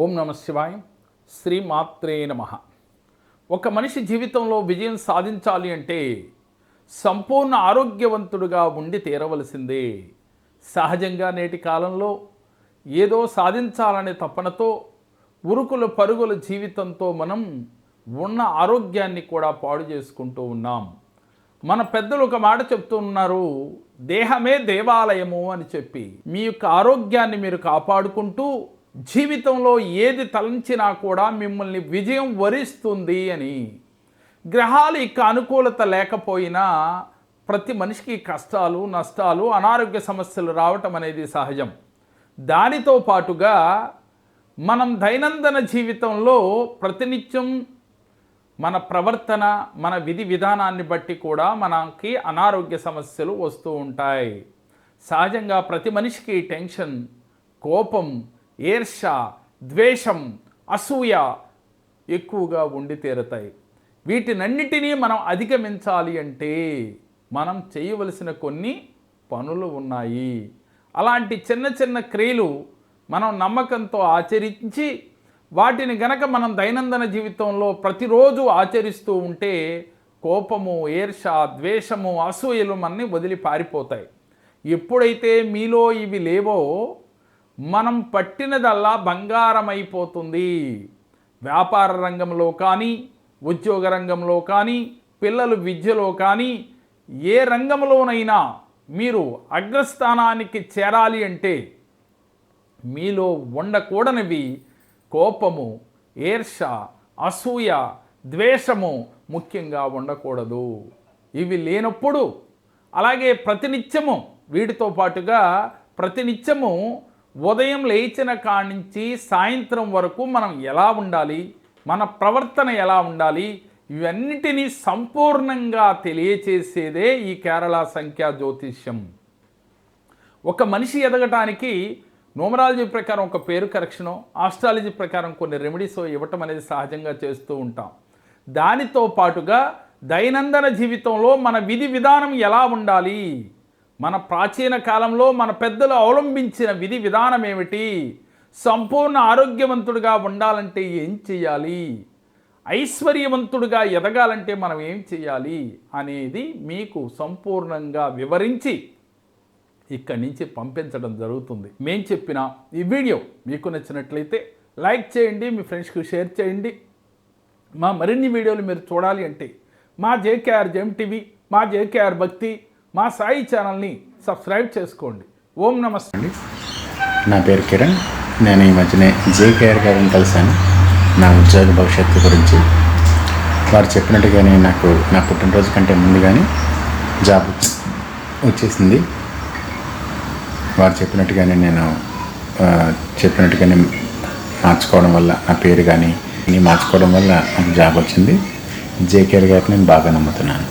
ఓం నమ శివాయ. శ్రీ మాత్రే నమ. ఒక మనిషి జీవితంలో విజయం సాధించాలి అంటే సంపూర్ణ ఆరోగ్యవంతుడుగా ఉండి తీరవలసిందే. సహజంగా నేటి కాలంలో ఏదో సాధించాలనే తపనతో ఉరుకుల పరుగుల జీవితంతో మనం ఉన్న ఆరోగ్యాన్ని కూడా పాడు చేసుకుంటూ ఉన్నాం. మన పెద్దలు ఒక మాట చెప్తూ ఉన్నారు దేహమే దేవాలయము అని చెప్పి. మీ యొక్క ఆరోగ్యాన్ని మీరు కాపాడుకుంటూ జీవితంలో ఏది తలంచినా కూడా మిమ్మల్ని విజయం వరిస్తుంది అని. గ్రహాలు ఇక అనుకూలత లేకపోయినా ప్రతి మనిషికి కష్టాలు నష్టాలు అనారోగ్య సమస్యలు రావటం అనేది సహజం. దానితో పాటుగా మనం దైనందిన జీవితంలో ప్రతినిత్యం మన ప్రవర్తన మన విధి విధానాన్ని బట్టి కూడా మనకి అనారోగ్య సమస్యలు వస్తూ ఉంటాయి. సహజంగా ప్రతి మనిషికి టెన్షన్ కోపం ఈర్ష ద్వేషం అసూయ ఎక్కువగా ఉండి తీరతాయి. వీటినన్నిటినీ మనం అధిగమించాలి అంటే మనం చేయవలసిన కొన్ని పనులు ఉన్నాయి. అలాంటి చిన్న చిన్న క్రియలు మనం నమ్మకంతో ఆచరించి వాటిని గనక మనం దైనందిన జీవితంలో ప్రతిరోజు ఆచరిస్తూ ఉంటే కోపము ఈర్ష ద్వేషము అసూయలు మనని వదిలి పారిపోతాయి. ఎప్పుడైతే మీలో ఇవి లేవో మనం పట్టినదల్లా బంగారమైపోతుంది. వ్యాపార రంగంలో కానీ ఉద్యోగ రంగంలో కానీ పిల్లలు విద్యలో కానీ ఏ రంగంలోనైనా మీరు అగ్రస్థానానికి చేరాలి అంటే మీలో ఉండకూడనివి కోపము ఈర్ష అసూయ ద్వేషము ముఖ్యంగా ఉండకూడదు. ఇవి లేనప్పుడు అలాగే ప్రతినిత్యము వీటితో పాటుగా ప్రతినిత్యము ఉదయం లేచిన కాడి నుంచి సాయంత్రం వరకు మనం ఎలా ఉండాలి? మన ప్రవర్తన ఎలా ఉండాలి? ఇవన్నిటినీ సంపూర్ణంగా తెలియచేసేదే ఈ కేరళ సంఖ్యా జ్యోతిష్యం. ఒక మనిషి ఎదగటానికి నోమరాలజీ ప్రకారం ఒక పేరు కరెక్షను ఆస్ట్రాలజీ ప్రకారం కొన్ని రెమెడీస్ ఇవ్వటం అనేది సహజంగా చేస్తూ ఉంటాం. దానితో పాటుగా దైనందిన జీవితంలో మన విధి విధానం ఎలా ఉండాలి? మన ప్రాచీన కాలంలో మన పెద్దలు అవలంబించిన విధి విధానం ఏమిటి? సంపూర్ణ ఆరోగ్యవంతుడిగా ఉండాలంటే ఏం చేయాలి? ఐశ్వర్యవంతుడిగా ఎదగాలంటే మనం ఏం చేయాలి? అనేది మీకు సంపూర్ణంగా వివరించి ఇక్కడి నుంచి పంపించడం జరుగుతుంది. మేం చెప్పిన ఈ వీడియో మీకు నచ్చినట్లయితే లైక్ చేయండి మీ ఫ్రెండ్స్కి షేర్ చేయండి. మా మరిన్ని వీడియోలు మీరు చూడాలి అంటే మా జేకేఆర్ జెమ్ టీవీ మా జేకేఆర్ భక్తి మా సాయి ఛానల్ని సబ్స్క్రైబ్ చేసుకోండి. ఓం నమస్తే అండి. నా పేరు కిరణ్. నేను ఈ మధ్యనే జేకేఆర్ గారిని కలిశాను. నా ఉద్యోగ భవిష్యత్తు గురించి వారు చెప్పినట్టుగానే నాకు నా పుట్టినరోజు కంటే ముందుగానే జాబ్ వచ్చేసింది. వారు చెప్పినట్టుగానే నేను చెప్పినట్టుగానే మార్చుకోవడం వల్ల నా పేరు కానీ మార్చుకోవడం వల్ల నాకు జాబ్ వచ్చింది. జేకేఆర్ గారిని నేను బాగా నమ్ముతున్నాను.